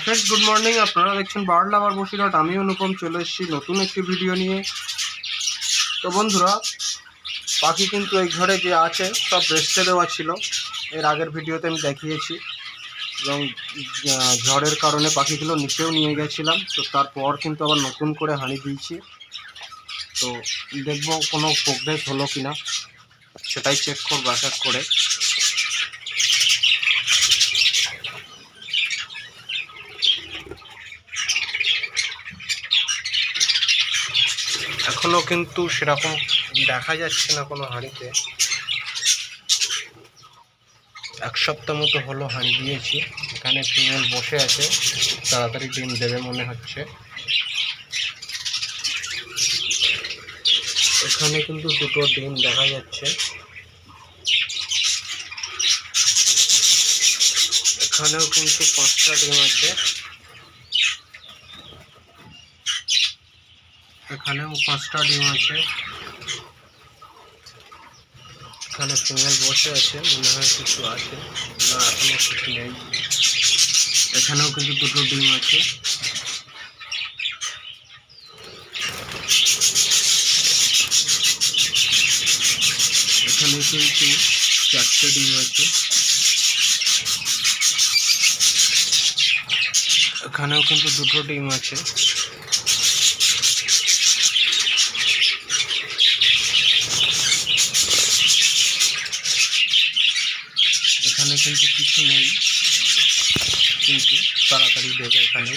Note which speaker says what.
Speaker 1: Friends good morning আপনারা দেখছেন bird লাভার বসিরহাট। আমি অনুপম, চলে এসেছি নতুন একটি ভিডিও নিয়ে। তো বন্ধুরা পাখি কিন্তু এই ঘরে যে আছে, সব রেস্টে দেওয়া ছিল। এর আগের ভিডিওতে আমি দেখিয়েছি। এবং ঝড়ের কারণে পাখিগুলো নিচেও নিয়ে গেছিলাম। তো তারপর কিন্তু আবার নতুন করে হাঁড়ি দিয়েছি। তো দেখব কোনো প্রোগ্রেস হলো কি না সেটাই চেক করব এক করে। এখনও কিন্তু সেরকম দেখা যাচ্ছে না কোনো হাঁড়িতে। এক সপ্তাহ মতো হলো হাঁড়ি দিয়েছি। এখানে ফিমেল বসে আছে। তাড়াতাড়ি ডিম দেবে মনে হচ্ছে। এখানে কিন্তু দুটো ডিম দেখা যাচ্ছে। এখানেও কিন্তু পাঁচটা ডিম আছে। এখানেও পাঁচটা ডিম আছে। এখানে ফিমেল বসে আছে, মনে হয় কিছু আছে। না, এখনও কিছু নেই। এখানেও কিন্তু দুটো ডিম আছে। এখানে কিন্তু চারটে ডিম আছে। এখানেও কিন্তু দুটো ডিম আছে। এখানে কিন্তু কিছু নেই। কিন্তু তাড়াতাড়ি দেবে এখানে